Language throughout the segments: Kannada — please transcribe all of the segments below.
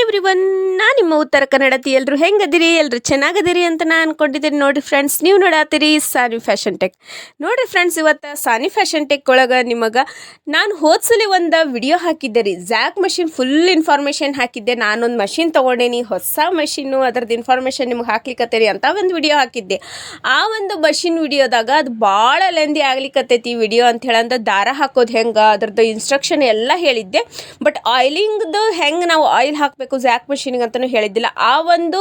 ಎವ್ರಿ ಒನ್ ನಾನು ನಿಮ್ಮ ಉತ್ತರ ಕನ್ನಡತಿ ಎಲ್ಲರೂ ಹೆಂಗದಿರಿ? ಎಲ್ಲರೂ ಚೆನ್ನಾಗದಿರಿ ಅಂತ ನಾನು ಅನ್ಕೊಂಡಿದ್ದೀನಿ. ನೋಡಿ ಫ್ರೆಂಡ್ಸ್ ನೀವು ನೋಡಾತೀರಿ ಸಾನಿ ಫ್ಯಾಷನ್ ಟೆಕ್ ನೋಡಿ ಫ್ರೆಂಡ್ಸ್ ಇವತ್ತು ಸಾನಿ ಫ್ಯಾಷನ್ ಟೆಕ್ ಒಳಗೆ ನಿಮಗೆ ನಾನು ಹೋದ್ಸಲಿ ಒಂದು ವಿಡಿಯೋ ಹಾಕಿದ್ದೆ ರೀ. ಜ್ಯಾಕ್ ಮಷಿನ್ ಫುಲ್ ಇನ್ಫಾರ್ಮೇಷನ್ ಹಾಕಿದ್ದೆ. ನಾನೊಂದು ಮಷಿನ್ ತೊಗೊಂಡೇನಿ. ಹೊಸ ಮಷಿನ್ನು ಅದ್ರದ್ದು ಇನ್ಫಾರ್ಮೇಷನ್ ನಿಮ್ಗೆ ಹಾಕ್ಲಿಕ್ಕತ್ತೀರಿ ಅಂತ ಒಂದು ವಿಡಿಯೋ ಹಾಕಿದ್ದೆ. ಆ ಒಂದು ಮಷಿನ್ ವಿಡಿಯೋದಾಗ ಅದು ಭಾಳ ಲೆಂದಿ ಆಗ್ಲಿಕ್ಕತ್ತೈತಿ ವಿಡಿಯೋ ಅಂತ ಅಂದ್ರೆ ದಾರ ಹಾಕೋದು ಹೆಂಗೆ, ಅದ್ರದ್ದು ಇನ್ಸ್ಟ್ರಕ್ಷನ್ ಎಲ್ಲ ಹೇಳಿದ್ದೆ. ಬಟ್ ಆಯಿಲಿಂಗ್ದು ಹೆಂಗೆ ನಾವು ಆಯಿಲ್ ಹಾಕಬೇಕು ಜ್ಯಾಕ್ ಮಷಿನ್ಗೆ ಅಂತಲೂ ಹೇಳಿದ್ದಿಲ್ಲ. ಆ ಒಂದು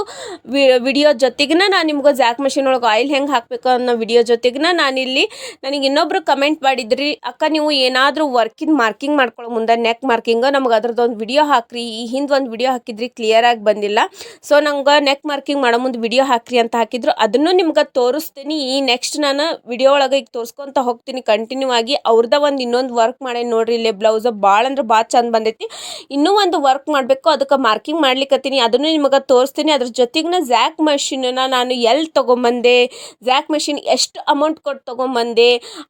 ವಿಡಿಯೋ ಜೊತೆಗಿನ ನಾನು ನಿಮ್ಗೆ ಜ್ಯಾಕ್ ಮಷೀನ್ ಒಳಗೆ ಆಯಿಲ್ ಹೆಂಗೆ ಹಾಕಬೇಕು ಅನ್ನೋ ವಿಡಿಯೋ ಜೊತೆಗಿನ ನಾನಿಲ್ಲಿ ನನಗೆ ಇನ್ನೊಬ್ರು ಕಮೆಂಟ್ ಮಾಡಿದ್ರಿ, ಅಕ್ಕ, ನೀವು ಏನಾದರೂ ವರ್ಕಿಂಗ್ ಮಾರ್ಕಿಂಗ್ ಮಾಡ್ಕೊಳ್ಳೋ ಮುಂದೆ ನೆಕ್ ಮಾರ್ಕಿಂಗ್ ನಮ್ಗೆ ಅದ್ರದ್ದು ಒಂದು ವಿಡಿಯೋ ಹಾಕ್ರಿ, ಈ ಹಿಂದೆ ಒಂದು ವಿಡಿಯೋ ಹಾಕಿದ್ರಿ ಕ್ಲಿಯರಾಗಿ ಬಂದಿಲ್ಲ. ಸೊ ನಂಗೆ ನೆಕ್ ಮಾರ್ಕಿಂಗ್ ಮಾಡೋ ಮುಂದೆ ವಿಡಿಯೋ ಹಾಕ್ರಿ ಅಂತ ಹಾಕಿದ್ರು. ಅದನ್ನು ನಿಮ್ಗೆ ತೋರಿಸ್ತೀನಿ. ಈ ನೆಕ್ಸ್ಟ್ ನಾನು ವಿಡಿಯೋ ಒಳಗೆ ಈಗ ತೋರಿಸ್ಕೊಂತ ಹೋಗ್ತೀನಿ ಕಂಟಿನ್ಯೂ ಆಗಿ. ಅವ್ರದ ಒಂದು ಇನ್ನೊಂದು ವರ್ಕ್ ಮಾಡೇ ನೋಡ್ರಿ, ಇಲ್ಲೇ ಬ್ಲೌಸ್ ಭಾಳ ಅಂದ್ರೆ ಭಾಳ ಚಂದ ಬಂದೈತಿ. ಇನ್ನೂ ಒಂದು ವರ್ಕ್ ಮಾಡಬೇಕು, ಅದಕ್ಕೆ ಮಾರ್ಕಿಂಗ್ ಮಾಡ್ಲಿಕ್ಕತ್ತೀನಿ ಅದನ್ನು ನಿಮಗೆ ತೋರಿಸ್ತೀನಿ. ಅದ್ರ ಜೊತೆಗಿನ ಜ್ಯಾಕ್ ಮಷಿನನ್ನ ನಾನು ಎಲ್ಲಿ ತೊಗೊಂಬಂದೆ? ಜ್ಯಾಕ್ ಮಷಿನ್ ಎಷ್ಟು ಅಮೌಂಟ್ ಕೊಟ್ಟು ತೊಗೊಂಬಂದೆ?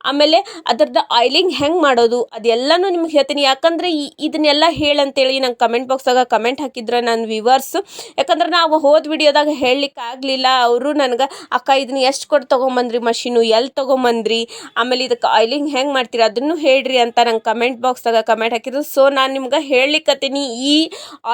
ಆಮೇಲೆ ಅದ್ರದ್ದು ಆಯಿಲಿಂಗ್ ಹೆಂಗೆ ಮಾಡೋದು? ಅದೆಲ್ಲನೂ ನಿಮ್ಗೆ ಹೇಳ್ತೀನಿ. ಯಾಕಂದರೆ ಈ ಇದನ್ನೆಲ್ಲ ಹೇಳಂತೇಳಿ ನಂಗೆ ಕಮೆಂಟ್ ಬಾಕ್ಸಾಗ ಕಮೆಂಟ್ ಹಾಕಿದ್ರೆ ನನ್ನ ವಿವರ್ಸ್ ಯಾಕಂದ್ರೆ ನಾವು ಹೋದ ವಿಡಿಯೋದಾಗ ಹೇಳಲಿಕ್ಕೆ ಆಗಲಿಲ್ಲ. ಅವರು ನನಗೆ, ಅಕ್ಕ, ಇದನ್ನ ಎಷ್ಟು ಕೊಟ್ಟು ತೊಗೊಂಬಂದ್ರಿ ಮಷೀನು ಎಲ್ಲಿ ತೊಗೊಂಬಂದ್ರಿ? ಆಮೇಲೆ ಇದಕ್ಕೆ ಆಯಿಲಿಂಗ್ ಹೆಂಗೆ ಮಾಡ್ತೀರಿ? ಅದನ್ನು ಹೇಳ್ರಿ ಅಂತ ನಂಗೆ ಕಮೆಂಟ್ ಬಾಕ್ಸಾಗ ಕಮೆಂಟ್ ಹಾಕಿದ್ರು. ಸೊ ನಾನು ನಿಮ್ಗೆ ಹೇಳಲಿಕ್ಕತ್ತೀನಿ ಈ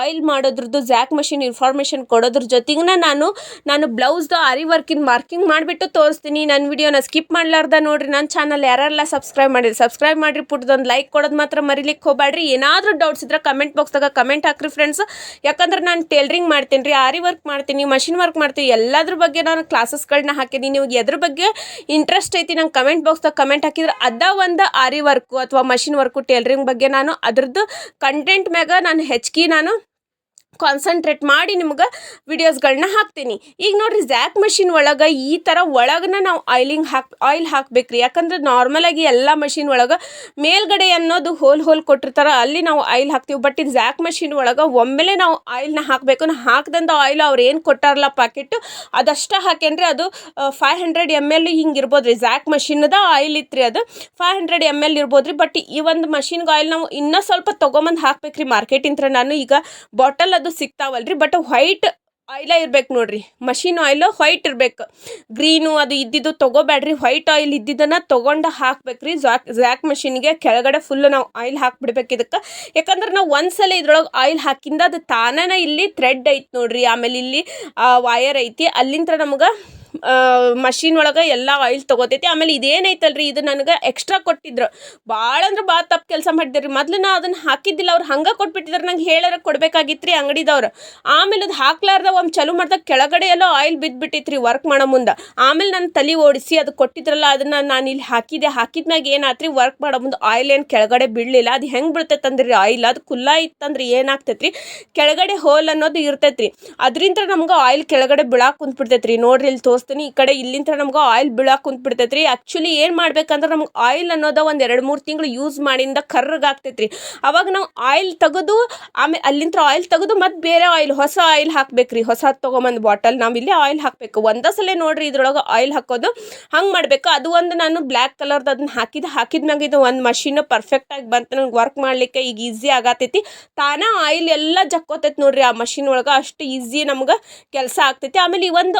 ಆಯಿಲ್ ಮಾಡೋದ್ರದ್ದು ಜ್ಯಾಕ್ ಮಷಿನ್ ಇನ್ಫಾರ್ಮೇಷನ್ ಕೊಡೋದ್ರ ಜೊತೆಗಿನ ನಾನು ನಾನು ಬ್ಲೌಸ್ದು ಆರಿ ವರ್ಕಿನ ಮಾರ್ಕಿಂಗ್ ಮಾಡಿಬಿಟ್ಟು ತೋರಿಸ್ತೀನಿ. ನನ್ನ ವಿಡಿಯೋನ ಸ್ಕಿಪ್ ಮಾಡಲಾರ್ದ ನೋಡ್ರಿ. ನನ್ನ ಚಾನಲ್ ಯಾರೆಲ್ಲ ಸಬ್ಸ್ಕ್ರೈಬ್ ಮಾಡಿರಿ ಸಬ್ಸ್ಕ್ರೈಬ್ ಮಾಡಿರಿ ಪುಟ್ಟದೊಂದು ಲೈಕ್ ಕೊಡೋದು ಮಾತ್ರ ಮರಿಲಿಕ್ಕೆ ಹೋಗಬೇಡ್ರಿ ಏನಾದರೂ ಡೌಟ್ಸ್ ಇದ್ರೆ ಕಮೆಂಟ್ ಬಾಕ್ಸ್ದಾಗ ಕಮೆಂಟ್ ಹಾಕ್ರಿ ಫ್ರೆಂಡ್ಸ್ ಯಾಕಂದ್ರೆ ನಾನು ಟೇಲ್ರಿಂಗ್ ಮಾಡ್ತೀನಿ ರೀ ಆರಿ ವರ್ಕ್ ಮಾಡ್ತೀನಿ ಮಷಿನ್ ವರ್ಕ್ ಮಾಡ್ತೀನಿ, ಎಲ್ಲದ್ರ ಬಗ್ಗೆ ನಾನು ಕ್ಲಾಸಸ್ಗಳನ್ನ ಹಾಕಿದ್ದೀನಿ ನಿಮಗೆ ಎದ್ರ ಬಗ್ಗೆ ಇಂಟ್ರೆಸ್ಟ್ ಐತಿ ನಂಗೆ ಕಮೆಂಟ್ ಬಾಕ್ಸ್ದಾಗ ಕಮೆಂಟ್ ಹಾಕಿದ್ರೆ ಅದ ಒಂದು ಆರಿ ವರ್ಕು ಅಥವಾ ಮಷಿನ್ ವರ್ಕು ಟೇಲ್ರಿಂಗ್ ಬಗ್ಗೆ ನಾನು ಅದ್ರದ್ದು ಕಂಟೆಂಟ್ ಮ್ಯಾಗ ನಾನು ಹೆಚ್ಚಿಗೆ ನಾನು ಕಾನ್ಸಂಟ್ರೇಟ್ ಮಾಡಿ ನಿಮ್ಗೆ ವಿಡಿಯೋಸ್ಗಳನ್ನ ಹಾಕ್ತೀನಿ. ಈಗ ನೋಡ್ರಿ ಜ್ಯಾಕ್ ಮಷಿನ್ ಒಳಗೆ ಈ ಥರ ಒಳಗನ ನಾವು ಆಯಿಲಿಂಗ್ ಹಾಕಿ ಆಯಿಲ್ ಹಾಕ್ಬೇಕ್ರಿ. ಯಾಕಂದ್ರೆ ನಾರ್ಮಲಾಗಿ ಎಲ್ಲ ಮಷಿನ್ ಒಳಗೆ ಮೇಲ್ಗಡೆ ಅನ್ನೋದು ಹೋಲ್ ಹೋಲ್ ಕೊಟ್ಟಿರ್ತಾರೆ, ಅಲ್ಲಿ ನಾವು ಆಯಿಲ್ ಹಾಕ್ತೀವಿ. ಬಟ್ ಇದು ಜ್ಯಾಕ್ ಮಷಿನ್ ಒಳಗೆ ಒಮ್ಮೆಲೆ ನಾವು ಆಯಿಲ್ನ ಹಾಕಬೇಕು. ಹಾಕ್ದಂಥ ಆಯಿಲ್ ಅವ್ರು ಏನು ಕೊಟ್ಟಾರಲ್ಲ ಪ್ಯಾಕೆಟು ಅದಷ್ಟೇ ಹಾಕೇನ್ರಿ ಅದು ಫೈವ್ ಹಂಡ್ರೆಡ್ ಎಂ ಎಲ್ ಹಿಂಗೆ ಇರ್ಬೋದು ರೀ ಜ್ಯಾಕ್ ಮಷಿನ್ದ ಆಯಿಲ್ ಇತ್ತು ರೀ ಅದು ಫೈವ್ ಹಂಡ್ರೆಡ್ ಎಂ ಎಲ್ ಇರ್ಬೋದು ರೀ ಬಟ್ ಈ ಒಂದು ಮಷಿನ್ಗೆ ಆಯಿಲ್ ನಾವು ಇನ್ನೂ ಸ್ವಲ್ಪ ತೊಗೊಂಬಂದು ಹಾಕ್ಬೇಕ್ರಿ ಮಾರ್ಕೆಟಿಂತ್ರ ನಾನು ಈಗ ಬಾಟಲ್ ಅದು ಸಿಗ್ತಾವಲ್ರಿ ಬಟ್ ವೈಟ್ ಆಯಿಲ ಇರ್ಬೇಕು ನೋಡ್ರಿ. ಮಷಿನ್ ಆಯಿಲ್ ವೈಟ್ ಇರ್ಬೇಕು. ಗ್ರೀನು ಅದು ಇದ್ದಿದ್ದು ತೊಗೋಬೇಡ್ರಿ ವೈಟ್ ಆಯಿಲ್ ಇದ್ದಿದ್ದನ್ನು ತೊಗೊಂಡು ಹಾಕ್ಬೇಕ್ರಿ. ಜಾಕ್ ಜ್ಯಾಕ್ ಮಷಿನ್ಗೆ ಕೆಳಗಡೆ ಫುಲ್ ನಾವು ಆಯಿಲ್ ಹಾಕ್ಬಿಡ್ಬೇಕು ಇದಕ್ಕೆ. ಯಾಕಂದ್ರೆ ನಾವು ಒಂದ್ಸಲ ಇದ್ರೊಳಗೆ ಆಯಿಲ್ ಹಾಕಿಂದ ಅದು ತಾನೇ ಇಲ್ಲಿ ಥ್ರೆಡ್ ಐತಿ ನೋಡ್ರಿ. ಆಮೇಲೆ ಇಲ್ಲಿ ವಯರ್ ಐತಿ. ಅಲ್ಲಿಂದ ನಮ್ಗೆ ಮಷಿನ್ ಒಳಗೆ ಎಲ್ಲ ಆಯಿಲ್ ತೊಗೋತೈತಿ. ಆಮೇಲೆ ಇದೇನೈತಲ್ರಿ, ಇದು ನನಗೆ ಎಕ್ಸ್ಟ್ರಾ ಕೊಟ್ಟಿದ್ರು. ಭಾಳ ಅಂದ್ರೆ ಭಾಳ ತಪ್ಪು ಕೆಲಸ ಮಾಡಿದ್ರಿ ಮೊದಲು ನಾ ಅದನ್ನು ಹಾಕಿದ್ದಿಲ್ಲ, ಅವ್ರು ಹಂಗೆ ಕೊಟ್ಬಿಟ್ಟಿದ್ರು. ನಂಗೆ ಹೇಳಾರ ಕೊಡ್ಬೇಕಾಗಿತ್ತು ರೀ ಅಂಗಡಿದವ್ರು. ಆಮೇಲೆ ಅದು ಹಾಕ್ಲಾರ್ದ ಒಂದು ಚಲೋ ಮಾಡ್ದಾಗ ಕೆಳಗಡೆ ಎಲ್ಲ ಆಯಿಲ್ ಬಿದ್ದುಬಿಟ್ಟಿತ್ತು ರೀ ವರ್ಕ್ ಮಾಡೋ ಮುಂದೆ. ಆಮೇಲೆ ನಾನು ತಲೆ ಓಡಿಸಿ ಅದು ಕೊಟ್ಟಿದ್ರಲ್ಲ, ಅದನ್ನು ನಾನು ಇಲ್ಲಿ ಹಾಕಿದೆ. ಹಾಕಿದ್ಮ್ಯಾಗ ಏನಾತ್ರಿ ವರ್ಕ್ ಮಾಡೋ ಮುಂದೆ ಆಯಿಲ್ ಏನು ಕೆಳಗಡೆ ಬೀಳಲಿಲ್ಲ ಅದು ಹೆಂಗೆ ಅಂದ್ರೆ ಆಯಿಲ್ ಅದು ಕುಲ್ಲ ಇತ್ತಂದ್ರೆ ಏನಾಗ್ತೈತ್ರಿ? ಕೆಳಗಡೆ ಹೋಲ್ ಅನ್ನೋದು ಇರ್ತೈತ್ರಿ. ಅದರಿಂದ ನಮ್ಗೆ ಆಯಿಲ್ ಕೆಳಗಡೆ ಬಿಳಾಕ್ ಕುಂತ್ಬಿಡ್ತೈತೆ ರೀ ನೋಡ್ರಿ, ಇಲ್ಲಿ ತೋರಿಸ್ತೀನಿ. ಈ ಕಡೆ ಇಲ್ಲಿಂದ ನಮ್ಗೆ ಆಯಿಲ್ ಬೀಳಾಕ್ ಕುಂತ್ ಬಿಡ್ತೈತ್ರಿ ಆ್ಯಕ್ಚುಲಿ ಏನು ಮಾಡ್ಬೇಕಂದ್ರೆ ನಮ್ಗೆ ಆಯಿಲ್ ಅನ್ನೋದ ಒಂದು ಎರಡು ಮೂರು ತಿಂಗಳು ಯೂಸ್ ಮಾಡಿಂದ ಕರ್ರಗಾಗ್ತೈತೆ ರೀ ಅವಾಗ ನಾವು ಆಯಿಲ್ ತೆಗೆದು ಆಮೇಲೆ ಅಲ್ಲಿಂದ ಆಯಿಲ್ ತೆಗೆದು ಮತ್ತೆ ಬೇರೆ ಆಯಿಲ್ ಹೊಸ ಆಯಿಲ್ ಹಾಕ್ಬೇಕು ರೀ ಹೊಸ ತೊಗೊಂಬಂದು ಬಾಟಲ್ ನಾವು ಇಲ್ಲಿ ಆಯಿಲ್ ಹಾಕಬೇಕು. ಒಂದೇ ಸಲ ನೋಡ್ರಿ ಇದ್ರೊಳಗೆ ಆಯಿಲ್ ಹಾಕೋದು. ಹಂಗೆ ಮಾಡಬೇಕು. ಅದು ಒಂದು ನಾನು ಬ್ಲ್ಯಾಕ್ ಕಲರ್ದು ಅದನ್ನ ಹಾಕಿದ ಹಾಕಿದ್ಮ್ಯಾಗ ಇದು ಒಂದು ಮಷೀನ್ ಪರ್ಫೆಕ್ಟಾಗಿ ಬಂತು ನಂಗೆ ವರ್ಕ್ ಮಾಡಲಿಕ್ಕೆ ಈಗ ಈಸಿ ಆಗತೈತಿ. ತಾನೇ ಆಯಿಲ್ ಎಲ್ಲ ಜಕ್ಕೋತೈತಿ ನೋಡ್ರಿ ಆ ಮಷಿನ್ ಒಳಗೆ. ಅಷ್ಟು ಈಸಿ ನಮ್ಗೆ ಕೆಲಸ ಆಗ್ತೈತಿ. ಆಮೇಲೆ ಈ ಒಂದು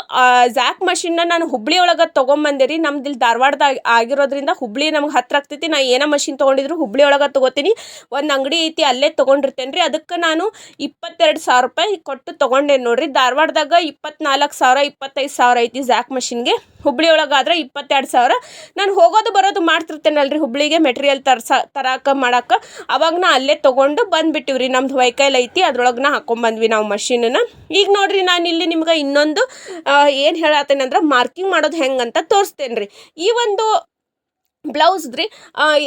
ಜ್ಯಾಕ್ ಮಷಿನ್ನ ನಾನು ಹುಬ್ಳಿ ಒಳಗೆ ತೊಗೊಂಬಂದೆ ರೀ. ನಮ್ದು ಇಲ್ಲಿ ಧಾರವಾಡದಾಗ ಆಗಿರೋದ್ರಿಂದ ಹುಬ್ಳಿ ನಮ್ಗೆ ಹತ್ರ ಆಗ್ತೈತಿ. ನಾ ಏನೋ ಮಷಿನ್ ತೊಗೊಂಡಿದ್ರು ಹುಬ್ಳಿ ಒಳಗೆ ತೊಗೋತೀನಿ. ಒಂದು ಅಂಗಡಿ ಐತಿ, ಅಲ್ಲೇ ತೊಗೊಂಡಿರ್ತೇನೆ ರೀ. ಅದಕ್ಕೆ ನಾನು ಇಪ್ಪತ್ತೆರಡು ಸಾವಿರ ರೂಪಾಯಿ ಕೊಟ್ಟು ತೊಗೊಂಡೆ ನೋಡಿರಿ. ಧಾರವಾಡದಾಗ ಇಪ್ಪತ್ನಾಲ್ಕು ಸಾವಿರ, ಇಪ್ಪತ್ತೈದು ಸಾವಿರ ಐತಿ ಜ್ಯಾಕ್ ಮಷಿನ್ಗೆ ಹುಬ್ಳಿ ಒಳಗಾದ್ರೆ ಇಪ್ಪತ್ತೆರಡು ಸಾವಿರ. ನಾನು ಹೋಗೋದು ಬರೋದು ಮಾಡ್ತಿರ್ತೇನಲ್ರಿ ಹುಬ್ಳಿಗೆ ಮೆಟೀರಿಯಲ್ ತರ್ಸ, ತರಾಕ ಮಾಡಕ್ಕೆ ಅವಾಗ ನಾ ಅಲ್ಲೇ ತೊಗೊಂಡು ಬಂದುಬಿಟ್ಟಿವಿ ರೀ. ನಮ್ದು ವೈಕಲ್ ಐತಿ, ಅದ್ರೊಳಗೆ ನಾ ಹಾಕೊಂಬಂದ್ವಿ ನಾವು ಮಷೀನನ್ನು ಈಗ ನೋಡಿರಿ, ನಾನು ಇಲ್ಲಿ ನಿಮ್ಗೆ ಇನ್ನೊಂದು ಏನು ಹೇಳತ್ತೇನೆ ಅಂದ್ರೆ ಮಾರ್ಕಿಂಗ್ ಮಾಡೋದು ಹೆಂಗಂತ ತೋರಿಸ್ತೇನೆ ರೀ ಈ ಒಂದು ಬ್ಲೌಸ್ದು ರೀ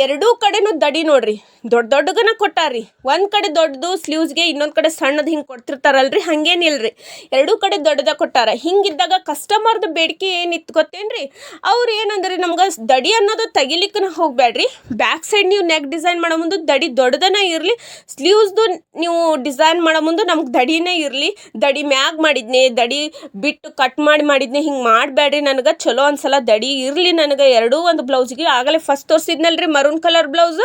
ಎರಡೂ ಕಡೆನೂ ದಡಿ ನೋಡ್ರಿ. ದೊಡ್ಡ ದೊಡ್ಡಗನ ಕೊಟ್ಟಾರಿ ಒಂದು ಕಡೆ ದೊಡ್ಡದು ಸ್ಲೀವ್ಸ್ಗೆ ಇನ್ನೊಂದು ಕಡೆ ಸಣ್ಣದು ಹಿಂಗೆ ಕೊಡ್ತಿರ್ತಾರಲ್ರಿ? ಹಂಗೇನಿಲ್ಲ ರೀ ಎರಡೂ ಕಡೆ ದೊಡ್ಡದ ಕೊಟ್ಟಾರ. ಹಿಂಗಿದ್ದಾಗ ಕಸ್ಟಮರ್ದು ಬೇಡಿಕೆ ಏನಿತ್ತು ಗೊತ್ತೇನ್ರಿ? ಅವ್ರು ಏನಂದ್ರೆ, ನಮ್ಗೆ ದಡಿ ಅನ್ನೋದು ತೆಗಿಲಿಕ್ಕನ ಹೋಗಬೇಡ್ರಿ ಬ್ಯಾಕ್ ಸೈಡ್ ನೀವು ನೆಕ್ ಡಿಸೈನ್ ಮಾಡೋ ಮುಂದೆ ದಡಿ ದೊಡ್ಡದನ ಇರಲಿ ಸ್ಲೀವ್ಸ್ದು ನೀವು ಡಿಸೈನ್ ಮಾಡೋ ಮುಂದೆ ನಮ್ಗೆ ದಡಿನೇ ಇರಲಿ. ದಡಿ ಮ್ಯಾಗ್ ಮಾಡಿದ್ನೆ, ದಡಿ ಬಿಟ್ಟು ಕಟ್ ಮಾಡಿ ಮಾಡಿದ್ನೆ ಹಿಂಗೆ ಮಾಡಬೇಡ್ರಿ ನನಗೆ. ಚಲೋ ಅನ್ಸಲ್ಲ ದಡಿ ಇರಲಿ ನನಗೆ. ಎರಡೂ ಒಂದು ಬ್ಲೌಸ್ಗೆ ಆಗಲೇ ಫಸ್ಟ್ ತೋರಿಸಿದ್ನಲ್ರಿ ಮರೂನ್ ಕಲರ್ ಬ್ಲೌಸ್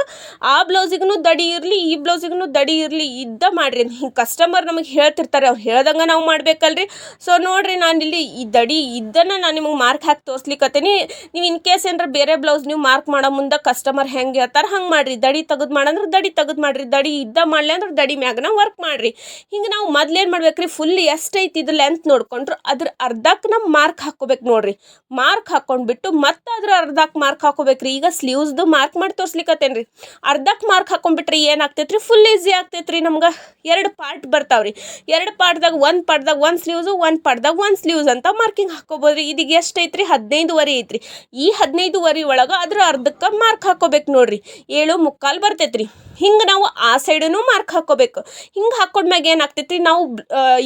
ಆ ಬ್ಲೌಸಿಗೂ ದಡಿ ಇರಲಿ, ಈ ಬ್ಲೌಸಿಗೂ ದಡಿ ಇರಲಿ, ಇದ್ದ ಮಾಡಿರಿ. ಹಿಂಗೆ ಕಸ್ಟಮರ್ ನಮಗೆ ಹೇಳ್ತಿರ್ತಾರೆ, ಅವ್ರು ಹೇಳ್ದಂಗೆ ನಾವು ಮಾಡಬೇಕಲ್ರಿ. ಸೊ ನೋಡಿರಿ ನಾನು ಇಲ್ಲಿ ಈ ದಡಿ ಇದ್ದನ್ನು ನಾನು ನಿಮಗೆ ಮಾರ್ಕ್ ಹಾಕಿ ತೋರಿಸ್ಲಿಕ್ಕತ್ತೀನಿ ನೀವು ಇನ್ ಕೇಸ್ ಏನಾರ ಬೇರೆ ಬ್ಲೌಸ್ ನೀವು ಮಾರ್ಕ್ ಮಾಡೋ ಮುಂದೆ ಕಸ್ಟಮರ್ ಹೆಂಗೆ ಹೇಳ್ತಾರೆ, ಹಂಗೆ ಮಾಡಿರಿ. ದಡಿ ತೆಗೆದು ಮಾಡಂದ್ರೆ ದಡಿ ತೆಗೆದು ಮಾಡಿರಿ. ದಡಿ ಇದ್ದ ಮಾಡಲಿ ಅಂದ್ರೆ ದಡಿ ಮ್ಯಾಗನ ವರ್ಕ್ ಮಾಡಿರಿ. ಹಿಂಗೆ ನಾವು ಮೊದ್ಲೇನು ಮಾಡ್ಬೇಕ್ರಿ ಫುಲ್ ಎಷ್ಟೈತಿ ಇದು ಲೆಂತ್ ನೋಡ್ಕೊಂಡ್ರು, ಅದ್ರ ಅರ್ಧಕ್ಕೆ ನಾವು ಮಾರ್ಕ್ ಹಾಕೋಬೇಕು ನೋಡ್ರಿ. ಮಾರ್ಕ್ ಹಾಕ್ಕೊಂಡ್ಬಿಟ್ಟು ಮತ್ತೆ ಅದ್ರ ಅರ್ಧಕ್ಕೆ ಮಾರ್ಕ್ ಹಾಕೋಬೇಕ್ರಿ. ಈಗ ಸ್ಲೀವ್ಸ್ದು ಮಾರ್ಕ್ ಮಾಡಿ ತೋರ್ಸ್ಲಿಕ್ಕತ್ತೇನೆ ರೀ ಅರ್ಧಕ್ಕೆ ಮಾರ್ಕ್ ಹಾಕೊಂಡ್ಬಿಟ್ರಿ ಏನಾಗ್ತೈತ್ರಿ? ಫುಲ್ ಈಸಿ ಆಗ್ತೈತ್ರಿ ನಮ್ಗೆ. ಎರಡು ಪಾರ್ಟ್ ಬರ್ತಾವ್ರಿ. ಎರಡು ಪಾರ್ಟ್ದಾಗ ಒಂದು ಪಾರ್ಟ್ದಾಗ ಒಂದು ಸ್ಲೀವ್ಸು ಒಂದು ಪಾರ್ಟ್ದಾಗ ಒಂದು ಸ್ಲೀವ್ಸ್ ಅಂತ ಮಾರ್ಕಿಂಗ್ ಹಾಕೋಬೋದ್ರಿ. ಇದೀಗ ಎಷ್ಟು ಐತ್ರಿ ಹದಿನೈದುವರೆ ಐತ್ರಿ. ಈ ಹದಿನೈದುವರೆ ಒಳಗೆ ಅದ್ರ ಅರ್ಧಕ್ಕೆ ಮಾರ್ಕ್ ಹಾಕೋಬೇಕು ನೋಡ್ರಿ. ಏಳು ಮುಕ್ಕಾಲು ಬರ್ತೈತ್ರಿ. ಹಿಂಗೆ ನಾವು ಆ ಸೈಡೂ ಮಾರ್ಕ್ ಹಾಕೋಬೇಕು. ಹಿಂಗೆ ಹಾಕೊಂಡ್ಮ್ಯಾಗ ಏನಾಗ್ತೈತಿ ನಾವು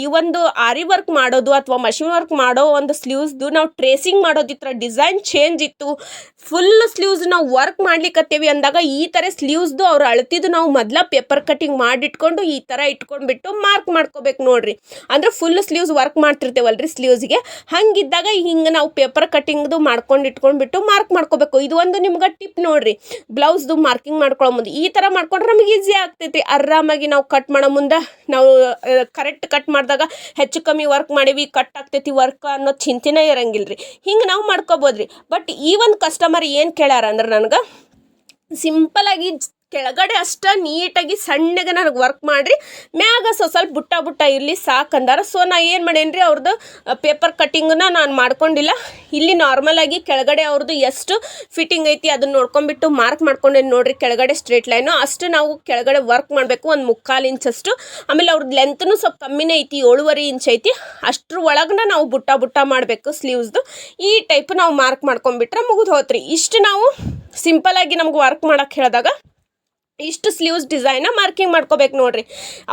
ಈ ಒಂದು ಆರಿ ವರ್ಕ್ ಮಾಡೋದು ಅಥವಾ ಮಷಿನ್ ವರ್ಕ್ ಮಾಡೋ ಒಂದು ಸ್ಲೀವ್ಸ್ದು ನಾವು ಟ್ರೇಸಿಂಗ್ ಮಾಡೋದಿತ್ರ ಡಿಸೈನ್ ಚೇಂಜ್ ಇತ್ತು. ಫುಲ್ ಸ್ಲೀವ್ಸ್ ನಾವು ವರ್ಕ್ ಮಾಡ್ಲಿಕ್ಕತ್ತೇವಿ ಅಂದಾಗ ಈ ಥರ ಸ್ಲೀವ್ಸ್ದು ಅವ್ರು ಅಳ್ತಿದ್ದು ನಾವು ಮೊದ್ಲ ಪೇಪರ್ ಕಟಿಂಗ್ ಮಾಡಿಟ್ಕೊಂಡು ಈ ಥರ ಇಟ್ಕೊಂಡ್ಬಿಟ್ಟು ಮಾರ್ಕ್ ಮಾಡ್ಕೋಬೇಕು ನೋಡ್ರಿ. ಅಂದ್ರೆ ಫುಲ್ ಸ್ಲೀವ್ಸ್ ವರ್ಕ್ ಮಾಡ್ತಿರ್ತೇವಲ್ರಿ ಸ್ಲೀವ್ಸ್ಗೆ. ಹಂಗಿದ್ದಾಗ ಹಿಂಗೆ ನಾವು ಪೇಪರ್ ಕಟಿಂಗ್ದು ಮಾಡ್ಕೊಂಡು ಇಟ್ಕೊಂಡ್ಬಿಟ್ಟು ಮಾರ್ಕ್ ಮಾಡ್ಕೋಬೇಕು. ಇದು ಒಂದು ನಿಮ್ಗೆ ಟಿಪ್ ನೋಡ್ರಿ. ಬ್ಲೌಸ್ದು ಮಾರ್ಕಿಂಗ್ ಮಾಡ್ಕೊಳ್ಳೋ ಮುಂದೆ ಈ ಥರ ಮಾಡ್ಕೊಂಡ್ರೆ ನಮಗೆ ಈಸಿ ಆಗ್ತೈತಿ. ಆರಾಮಾಗಿ ನಾವು ಕಟ್ ಮಾಡೋ ಮುಂದೆ ನಾವು ಕರೆಕ್ಟ್ ಕಟ್ ಮಾಡಿದಾಗ ಹೆಚ್ಚು ಕಮ್ಮಿ ವರ್ಕ್ ಮಾಡೀವಿ, ಕಟ್ ಆಗ್ತೈತಿ ವರ್ಕ್ ಅನ್ನೋ ಚಿಂತೆನೇ ಇರಂಗಿಲ್ಲ ರೀ ಹಿಂಗೆ ನಾವು ಮಾಡ್ಕೋಬೋದ್ರಿ. ಬಟ್ ಈ ಒಂದು ಕಸ್ಟಮರ್ ಏನು ಕೇಳ್ಯಾರ ಅಂದ್ರೆ ನನಗೆ ಸಿಂಪಲಾಗಿ ಕೆಳಗಡೆ ಅಷ್ಟ ನೀಟಾಗಿ ಸಣ್ಣಗೆ ನನಗೆ ವರ್ಕ್ ಮಾಡಿರಿ. ಮ್ಯಾಗ ಸ್ವಲ್ಪ ಸ್ವಲ್ಪ ಬುಟ್ಟ ಬುಟ್ಟ ಇರಲಿ ಸಾಕಂದಾರ. ಸೊ ನಾ ಏನು ಮಾಡೇನ್ರಿ ಅವ್ರದ್ದು ಪೇಪರ್ ಕಟ್ಟಿಂಗನ್ನ ನಾನು ಮಾಡ್ಕೊಂಡಿಲ್ಲ. ಇಲ್ಲಿ ನಾರ್ಮಲಾಗಿ ಕೆಳಗಡೆ ಅವ್ರದ್ದು ಎಷ್ಟು ಫಿಟ್ಟಿಂಗ್ ಐತಿ ಅದನ್ನ ನೋಡ್ಕೊಂಡ್ಬಿಟ್ಟು ಮಾರ್ಕ್ ಮಾಡ್ಕೊಂಡೇನು ನೋಡ್ರಿ ಕೆಳಗಡೆ ಸ್ಟ್ರೇಟ್ ಲೈನು ಅಷ್ಟು ನಾವು ಕೆಳಗಡೆ ವರ್ಕ್ ಮಾಡಬೇಕು, ಒಂದು ಮುಕ್ಕಾಲು ಇಂಚಷ್ಟು ಆಮೇಲೆ ಅವ್ರದ್ದು ಲೆಂತ್ನು ಸ್ವಲ್ಪ ಕಮ್ಮಿನೇ ಐತಿ, ಏಳುವರೆ ಇಂಚ್ ಐತಿ. ಅಷ್ಟ್ರ ಒಳಗನ ನಾವು ಬುಟ್ಟ ಬುಟ್ಟ ಮಾಡಬೇಕು ಸ್ಲೀವ್ಸ್ದು ಈ ಟೈಪ್ ನಾವು ಮಾರ್ಕ್ ಮಾಡ್ಕೊಂಡ್ಬಿಟ್ರೆ ಮುಗಿದು ಹೋತ್ರಿ. ಇಷ್ಟು ನಾವು ಸಿಂಪಲಾಗಿ ನಮ್ಗೆ ವರ್ಕ್ ಮಾಡಕ್ಕೆ ಹೇಳಿದಾಗ ಇಷ್ಟು ಸ್ಲೀವ್ಸ್ ಡಿಸೈನ ಮಾರ್ಕಿಂಗ್ ಮಾಡ್ಕೋಬೇಕು ನೋಡ್ರಿ.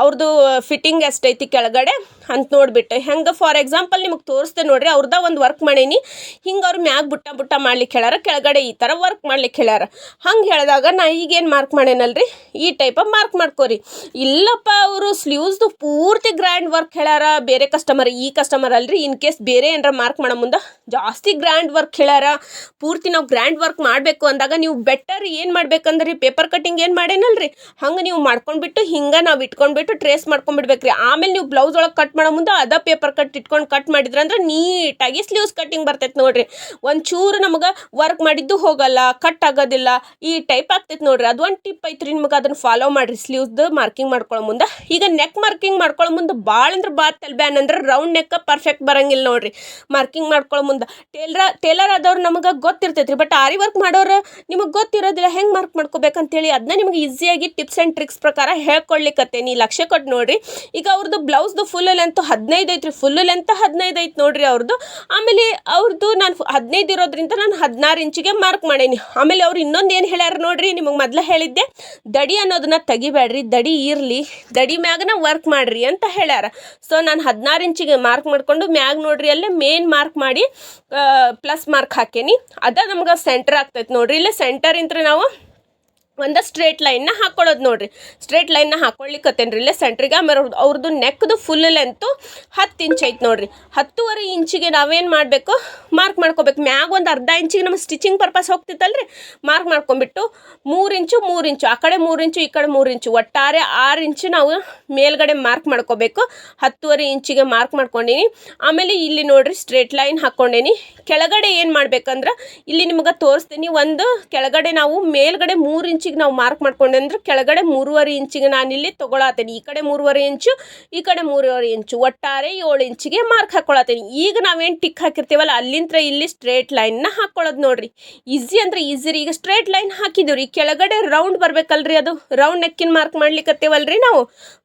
ಅವ್ರದ್ದು ಫಿಟ್ಟಿಂಗ್ ಎಷ್ಟೈತಿ ಕೆಳಗಡೆ ಅಂತ ನೋಡ್ಬಿಟ್ಟು. ಹೆಂಗೆ ಫಾರ್ ಎಕ್ಸಾಂಪಲ್ ನಿಮಗೆ ತೋರಿಸ್ದೆ ನೋಡ್ರಿ, ಅವ್ರದ ಒಂದು ವರ್ಕ್ ಮಾಡೀನಿ. ಹಿಂಗೆ ಅವ್ರು ಮ್ಯಾಗ ಬುಟ್ಟ ಬುಟ್ಟ ಮಾಡ್ಲಿಕ್ಕೆ ಹೇಳ್ಯಾರ, ಕೆಳಗಡೆ ಈ ಥರ ವರ್ಕ್ ಮಾಡ್ಲಿಕ್ಕೆ ಹೇಳ್ಯಾರ. ಹಂಗೆ ಹೇಳಿದಾಗ ನಾ ಈಗೇನು ಮಾರ್ಕ್ ಮಾಡೇನಲ್ರಿ? ಈ ಟೈಪ ಮಾರ್ಕ್ ಮಾಡ್ಕೋರಿ. ಇಲ್ಲಪ್ಪ ಅವರು ಸ್ಲೀವ್ಸ್ದು ಪೂರ್ತಿ ಗ್ರ್ಯಾಂಡ್ ವರ್ಕ್ ಹೇಳ್ಯಾರ, ಬೇರೆ ಕಸ್ಟಮರ್ ಈ ಕಸ್ಟಮರ್ ಅಲ್ರಿ. ಇನ್ ಕೇಸ್ ಬೇರೆ ಏನಾರ ಮಾರ್ಕ್ ಮಾಡೋ ಮುಂದೆ ಜಾಸ್ತಿ ಗ್ರ್ಯಾಂಡ್ ವರ್ಕ್ ಹೇಳ್ಯಾರ, ಪೂರ್ತಿ ನಾವು ಗ್ರ್ಯಾಂಡ್ ವರ್ಕ್ ಮಾಡಬೇಕು ಅಂದಾಗ ನೀವು ಬೆಟರ್ ಏನು ಮಾಡ್ಬೇಕಂದ್ರೆ? ಪೇಪರ್ ಕಟ್ಟಿಂಗ್ ಏನು ಮಾಡೇನಲ್ರಿ ಹಂಗೆ ನೀವು ಮಾಡ್ಕೊಂಡ್ಬಿಟ್ಟು ಹಿಂಗೆ ನಾವು ಇಟ್ಕೊಂಡ್ಬಿಟ್ಟು ಟ್ರೇಸ್ ಮಾಡ್ಕೊಂಡ್ಬಿಡ್ಬೇಕ್ರಿ. ಆಮೇಲೆ ನೀವು ಬ್ಲೌಸ್ ಒಳಗೆ ಕಟ್ ಮಾಡೋ ಮುಂದೆ ಅದ ಪೇಪರ್ ಕಟ್ ಇಟ್ಕೊಂಡು ಕಟ್ ಮಾಡಿದ್ರಂದ್ರೆ ನೀಟಾಗಿ ಸ್ಲೀವ್ಸ್ ಕಟ್ಟಿಂಗ್ ಬರ್ತೈತೆ ನೋಡ್ರಿ. ಒಂಚೂರು ನಮಗೆ ವರ್ಕ್ ಮಾಡಿದ್ದು ಹೋಗಲ್ಲ ಕಟ್ ಆಗೋದಿಲ್ಲ, ಈ ಟೈಪ್ ಆಗ್ತೈತೆ ನೋಡ್ರಿ. ಅದು ಒಂದು ಟಿಪ್ ಐತ್ರಿ ನಿಮಗೆ ಅದನ್ನು ಫಾಲೋ ಮಾಡಿರಿ. ಸ್ಲೀವ್ಸ್ದು ಮಾರ್ಕಿಂಗ್ ಮಾಡ್ಕೊಳ್ಳೋ ಮುಂದೆ. ಈಗ ನೆಕ್ ಮಾರ್ಕಿಂಗ್ ಮಾಡ್ಕೊಳ್ಳೋ ಮುಂದೆ ಭಾಳ ಅಂದ್ರೆ ಭಾಳ ತಲ್ಬ್ಯಾನ್ ಅಂದ್ರೆ ರೌಂಡ್ ನೆಕ್ ಪರ್ಫೆಕ್ಟ್ ಬರಂಗಿಲ್ಲ ನೋಡ್ರಿ. ಮಾರ್ಕಿಂಗ್ ಮಾಡ್ಕೊಳ್ಳೋ ಮುಂದೆ. ಟೇಲರ್ ಟೇಲರ್ ಆದವ್ರು ನಮಗೆ ಗೊತ್ತಿರ್ತೈತ್ರಿ. ಬಟ್ ಆರಿ ವರ್ಕ್ ಮಾಡೋರು ನಿಮಗೆ ಗೊತ್ತಿರೋದಿಲ್ಲ. ಹೆಂಗೆ ಮಾರ್ಕ್ ಮಾಡ್ಕೋಬೇಕಂತೇಳಿ. ಅದನ್ನ ನಿಮ್ಗೆ ಈಸಿಯಾಗಿ ಟಿಪ್ಸ್ ಆ್ಯಂಡ್ ಟ್ರಿಕ್ಸ್ ಪ್ರಕಾರ ಹೇಳ್ಕೊಡ್ಲಿಕ್ಕತ್ತೇನಿ ಲಕ್ಷ್ಯ ಕೊಟ್ಟು ನೋಡ್ರಿ. ಈಗ ಅವ್ರದ್ದು ಬ್ಲೌಸ್ದು ಫುಲ್ ಲೆಂತ್ ಹದಿನೈದು ಐತ್ರಿ. ಫುಲ್ ಲೆಂತ್ ಹದಿನೈದು ಐತೆ ನೋಡ್ರಿ ಅವ್ರದ್ದು ಆಮೇಲೆ ಅವ್ರದ್ದು ನಾನು ಹದಿನೈದು ಇರೋದ್ರಿಂದ ನಾನು ಹದಿನಾರು ಇಂಚಿಗೆ ಮಾರ್ಕ್ ಮಾಡೇನಿ. ಆಮೇಲೆ ಅವ್ರು ಇನ್ನೊಂದು ಏನು ಹೇಳ್ಯಾರ ನೋಡ್ರಿ, ನಿಮಗೆ ಮೊದಲು ಹೇಳಿದ್ದೆ. ದಡಿ ಅನ್ನೋದನ್ನ ತೆಗಿಬೇಡ್ರಿ ದಡಿ ಇರಲಿ, ದಡಿ ಮ್ಯಾಗನ ವರ್ಕ್ ಮಾಡ್ರಿ ಅಂತ ಹೇಳ್ಯಾರ. ಸೊ ನಾನು ಹದಿನಾರು ಇಂಚಿಗೆ ಮಾರ್ಕ್ ಮಾಡಿಕೊಂಡು ಮ್ಯಾಗ ನೋಡ್ರಿ, ಅಲ್ಲೇ ಮೇನ್ ಮಾರ್ಕ್ ಮಾಡಿ ಪ್ಲಸ್ ಮಾರ್ಕ್ ಹಾಕೇನಿ. ಅದ ನಮ್ಗೆ ಸೆಂಟರ್ ಆಗ್ತೈತೆ ನೋಡ್ರಿ. ಇಲ್ಲೇ ಸೆಂಟರ್ ಇಂತ್ರ ನಾವು ಒಂದು ಸ್ಟ್ರೇಟ್ ಲೈನ್ನ ಹಾಕ್ಕೊಳ್ಳೋದು ನೋಡಿರಿ. ಸ್ಟ್ರೇಟ್ ಲೈನ್ನ ಹಾಕೊಳ್ಳಿಕ್ಕತ್ತೇನ್ರಿ ಇಲ್ಲೇ ಸೆಂಟ್ರಿಗೆ ಆಮೇಲೆ ಅವ್ರದ್ದು ಅವ್ರದ್ದು ನೆಕ್ದು ಫುಲ್ ಲೆಂತು ಹತ್ತು ಇಂಚ್ ಐತೆ ನೋಡಿರಿ. ಹತ್ತುವರೆ ಇಂಚಿಗೆ ನಾವೇನು ಮಾಡಬೇಕು? ಮಾರ್ಕ್ ಮಾಡ್ಕೋಬೇಕು. ಮ್ಯಾಗ ಒಂದು ಅರ್ಧ ಇಂಚಿಗೆ ನಮ್ಮ ಸ್ಟಿಚಿಂಗ್ ಪರ್ಪಸ್ ಹೋಗ್ತಿತ್ತಲ್ರಿ? ಮಾರ್ಕ್ ಮಾಡ್ಕೊಂಬಿಟ್ಟು ಮೂರು ಇಂಚು ಮೂರು ಇಂಚು ಆ ಕಡೆ ಮೂರು ಇಂಚು ಈ ಕಡೆ ಮೂರು ಇಂಚು ಒಟ್ಟಾರೆ ಆರು ಇಂಚು ನಾವು ಮೇಲ್ಗಡೆ ಮಾರ್ಕ್ ಮಾಡ್ಕೋಬೇಕು. ಹತ್ತುವರೆ ಇಂಚಿಗೆ ಮಾರ್ಕ್ ಮಾಡ್ಕೊಂಡೀನಿ. ಆಮೇಲೆ ಇಲ್ಲಿ ನೋಡಿರಿ ಸ್ಟ್ರೇಟ್ ಲೈನ್ ಹಾಕ್ಕೊಂಡೇನಿ ಕೆಳಗಡೆ ಏನು ಮಾಡ್ಬೇಕಂದ್ರೆ, ಇಲ್ಲಿ ನಿಮಗೆ ತೋರಿಸ್ತೀನಿ. ಒಂದು ಕೆಳಗಡೆ ನಾವು ಮೇಲ್ಗಡೆ ಮೂರು ಇಂಚಿಗೆ ನಾವು ಮಾರ್ಕ್ ಮಾಡ್ಕೊಂಡೆ ಅಂದ್ರೆ ಕೆಳಗಡೆ ಮೂರುವರೆ ಇಂಚಿಗೆ ನಾನು ಇಲ್ಲಿ ತೊಗೊಳತ್ತೇನೆ ಈ ಕಡೆ ಮೂರುವರೆ ಇಂಚು ಈ ಕಡೆ ಮೂರುವರೆ ಇಂಚು ಒಟ್ಟಾರೆ ಏಳು ಇಂಚಿಗೆ ಮಾರ್ಕ್ ಹಾಕ್ಕೊಳತ್ತೇನೆ ಈಗ ನಾವೇನು ಟಿಕ್ ಹಾಕಿರ್ತೀವಲ್ಲ ಅಲ್ಲಿಂದ ಇಲ್ಲಿ ಸ್ಟ್ರೇಟ್ ಲೈನ್ನ ಹಾಕ್ಕೊಳ್ಳೋದು ನೋಡ್ರಿ. ಈಸಿ ಅಂದ್ರೆ ಈಸಿ ರೀ. ಈಗ ಸ್ಟ್ರೇಟ್ ಲೈನ್ ಹಾಕಿದ್ದೀವಿ ಕೆಳಗಡೆ ರೌಂಡ್ ಬರ್ಬೇಕಲ್ರಿ ಅದು. ರೌಂಡ್ ನೆಕ್ಕಿನ ಮಾರ್ಕ್ ಮಾಡ್ಲಿಕ್ಕತ್ತೇವಲ್ರಿ ನಾವು.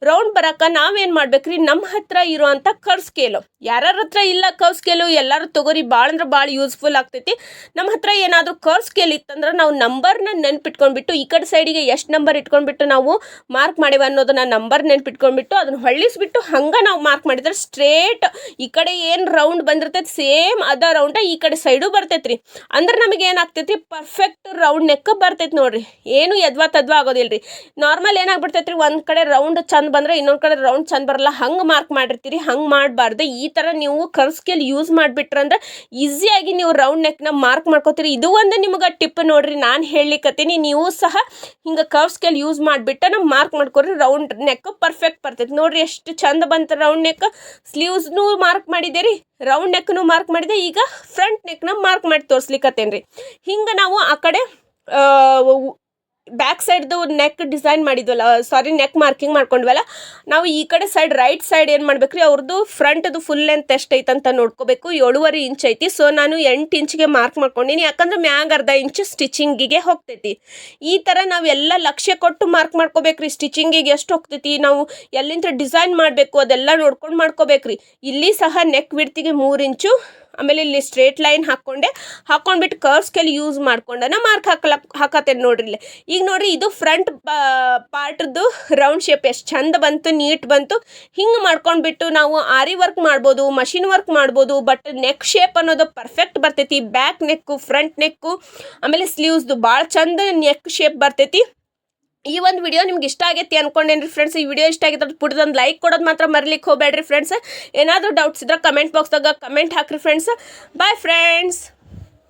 ರೌಂಡ್ ಬರಕ ನಾವೇನು ಮಾಡ್ಬೇಕ್ರಿ? ನಮ್ಮ ಹತ್ರ ಇರುವಂಥ ಕರ್ ಸ್ಕೇಲು ಯಾರ ಹತ್ರ ಇಲ್ಲ ಕರ್ ಸ್ಕೇಲು ಎಲ್ಲರೂ ತಗೋರಿ. ಭಾಳ ಅಂದ್ರೆ ಭಾಳ ಯೂಸ್ಫುಲ್ ಆಗ್ತೈತಿ. ನಮ್ಮ ಹತ್ರ ಏನಾದರೂ ಕರ್ ಸ್ಕೇಲ್ ಇತ್ತಂದ್ರೆ ನಾವು ನಂಬರ್ನ ನೆನ್ಪಿಟ್ಕೊಂಡ್ಬಿಟ್ಟು ಈ ಕಡೆ ಸೈಡಿಗೆ ಎಷ್ಟು ನಂಬರ್ ಇಟ್ಕೊಂಡ್ಬಿಟ್ಟು ನಾವು ಮಾರ್ಕ್ ಮಾಡಿವೆ ಅನ್ನೋದನ್ನ ನಂಬರ್ ನೆನ್ಪಿಟ್ಕೊಂಡ್ಬಿಟ್ಟು ಅದನ್ನ ಹೊಳ್ಳಿಸ್ಬಿಟ್ಟು ಹಂಗೆ ನಾವು ಮಾರ್ಕ್ ಮಾಡಿದ್ರೆ ಸ್ಟ್ರೇಟ್ ಈ ಕಡೆ ಏನು ರೌಂಡ್ ಬಂದಿರ್ತೈತೆ ಸೇಮ್ ಅದ ರೌಂಡ ಈ ಕಡೆ ಸೈಡು ಬರ್ತೈತೆ ರೀ ಅಂದ್ರೆ ನಮಗೆ ಏನಾಗ್ತೈತಿ ಪರ್ಫೆಕ್ಟ್ ರೌಂಡ್ ನೆಕ್ ಬರ್ತೈತೆ ನೋಡ್ರಿ. ಏನು ಯದ್ವಾ ತದ್ವಾ ಆಗೋದಿಲ್ಲ ರೀ ನಾರ್ಮಲ್ ಏನಾಗ್ಬಿಡ್ತೈತೆ ರೀ ಒಂದು ಕಡೆ ರೌಂಡ್ ಚಂದ ಬಂದ್ರೆ ಇನ್ನೊಂದು ಕಡೆ ರೌಂಡ್ ಚಂದ ಬರಲ್ಲ, ಹಂಗೆ ಮಾರ್ಕ್ ಮಾಡಿರ್ತೀರಿ, ಹಂಗೆ ಮಾಡಬಾರ್ದು. ಈ ಥರ ನೀವು ಕರ್ ಸ್ಕೇಲ್ ಯೂಸ್ ಮಾಡಿಬಿಟ್ರಂದ್ರೆ ಈಸಿಯಾಗಿ ನೀವು ರೌಂಡ್ ನೆಕ್ನ ಮಾರ್ಕ್ ಮಾಡ್ಕೋತೀರಿ. ಇದು ಒಂದು ನಿಮ್ಗೆ ಟಿಪ್ ನೋಡ್ರಿ, ನಾನು ಹೇಳಲಿಕ್ಕತ್ತೀನಿ ನೀವು ಸಹ ಹಿಂಗೆ ಕರ್ವ್ ಸ್ಕೇಲ್ ಯೂಸ್ ಮಾಡಿಬಿಟ್ಟು ನಾವು ಮಾರ್ಕ್ ಮಾಡ್ಕೊರಿ ರೌಂಡ್ ನೆಕ್ ಪರ್ಫೆಕ್ಟ್ ಬರ್ತೈತೆ. ನೋಡ್ರಿ ಎಷ್ಟು ಚಂದ ಬಂತು ರೌಂಡ್ ನೆಕ್ ಸ್ಲೀವ್ಸ್ನು ಮಾರ್ಕ್ ಮಾಡಿದೆ ರೀ ರೌಂಡ್ ನೆಕ್ನು ಮಾರ್ಕ್ ಮಾಡಿದೆ. ಈಗ ಫ್ರಂಟ್ ನೆಕ್ನ ಮಾರ್ಕ್ ಮಾಡಿ ತೋರಿಸ್ಲಿಕ್ಕತ್ತೇನೆ ರೀ ಹಿಂಗೆ ನಾವು ಆ ಕಡೆ ಬ್ಯಾಕ್ ಸೈಡ್ದು ನೆಕ್ ಡಿಸೈನ್ ಮಾಡಿದ್ವಲ್ಲ ಸಾರಿ ನೆಕ್ ಮಾರ್ಕಿಂಗ್ ಮಾಡ್ಕೊಂಡ್ವಲ್ಲ, ನಾವು ಈ ಕಡೆ ಸೈಡ್ ರೈಟ್ ಸೈಡ್ ಏನು ಮಾಡ್ಬೇಕ್ರಿ ಅವ್ರದ್ದು ಫ್ರಂಟ್ದು ಫುಲ್ ಲೆಂತ್ ಎಷ್ಟು ಐತೆ ಅಂತ ನೋಡ್ಕೋಬೇಕು, ಏಳುವರೆ ಇಂಚ್ ಐತಿ ಸೊ ನಾನು ಎಂಟು ಇಂಚ್ಗೆ ಮಾರ್ಕ್ ಮಾಡ್ಕೊಂಡಿನಿ, ಯಾಕಂದ್ರೆ ಮ್ಯಾಗ ಅರ್ಧ ಇಂಚು ಸ್ಟಿಚಿಂಗಿಗೆ ಹೋಗ್ತೈತಿ. ಈ ಥರ ನಾವು ಎಲ್ಲ ಲಕ್ಷ್ಯ ಕೊಟ್ಟು ಮಾರ್ಕ್ ಮಾಡ್ಕೋಬೇಕ್ರಿ ಸ್ಟಿಚಿಂಗಿಗೆ ಎಷ್ಟು ಹೋಗ್ತೈತಿ, ನಾವು ಎಲ್ಲಿಂದ ಡಿಸೈನ್ ಮಾಡಬೇಕು, ಅದೆಲ್ಲ ನೋಡ್ಕೊಂಡು ಮಾಡ್ಕೋಬೇಕ್ರಿ. ಇಲ್ಲಿ ಸಹ ನೆಕ್ ವಿಡ್ತಿಗೆ ಮೂರು ಇಂಚು ಆಮೇಲೆ ಇಲ್ಲಿ ಸ್ಟ್ರೇಟ್ ಲೈನ್ ಹಾಕ್ಕೊಂಡೆ ಹಾಕೊಂಡ್ಬಿಟ್ಟು ಕರ್ವ್ ಸ್ಕೇಲ್ ಯೂಸ್ ಮಾಡ್ಕೊಂಡನ ಮಾರ್ಕ್ ಹಾಕಲ, ಹಾಕತ್ತೇನೆ ನೋಡ್ರಿ ಇಲ್ಲಿ. ಈಗ ನೋಡ್ರಿ ಇದು ಫ್ರಂಟ್ ಪಾರ್ಟ್ದು ರೌಂಡ್ ಶೇಪ್ ಎಷ್ಟು ಚಂದ ಬಂತು ನೀಟ್ ಬಂತು. ಹಿಂಗೆ ಮಾಡ್ಕೊಂಡ್ಬಿಟ್ಟು ನಾವು ಆರಿ ವರ್ಕ್ ಮಾಡ್ಬೋದು ಮಷಿನ್ ವರ್ಕ್ ಮಾಡ್ಬೋದು ಬಟ್ ನೆಕ್ ಶೇಪ್ ಅನ್ನೋದು ಪರ್ಫೆಕ್ಟ್ ಬರ್ತೈತಿ. ಬ್ಯಾಕ್ ನೆಕ್ಕು ಫ್ರಂಟ್ ನೆಕ್ಕು ಆಮೇಲೆ ಸ್ಲೀವ್ಸ್ದು ಭಾಳ ಚಂದ ನೆಕ್ ಶೇಪ್ ಬರ್ತೈತಿ. ಈ ಒಂದು ವಿಡಿಯೋ ನಿಮ್ಗೆ ಇಷ್ಟ ಆಗೈತಿ ಅನ್ಕೊಂಡೇನ್ರಿ ಫ್ರೆಂಡ್ಸ್ ಈ ವಿಡಿಯೋ ಇಷ್ಟ ಆಗಿದ್ರೆ ಪುಟ್ಟದೊಂದು ಲೈಕ್ ಕೊಡೋದು ಮಾತ್ರ ಮರಿಲಿಕ್ಕೆ ಹೋಗ್ಬೇಡ್ರಿ ಫ್ರೆಂಡ್ಸ್ ಏನಾದರೂ ಡೌಟ್ಸ್ ಇದ್ರೆ ಕಮೆಂಟ್ ಬಾಕ್ಸ್ದಾಗ ಕಮೆಂಟ್ ಹಾಕ್ರಿ ಫ್ರೆಂಡ್ಸ್ ಬಾಯ್ ಫ್ರೆಂಡ್ಸ್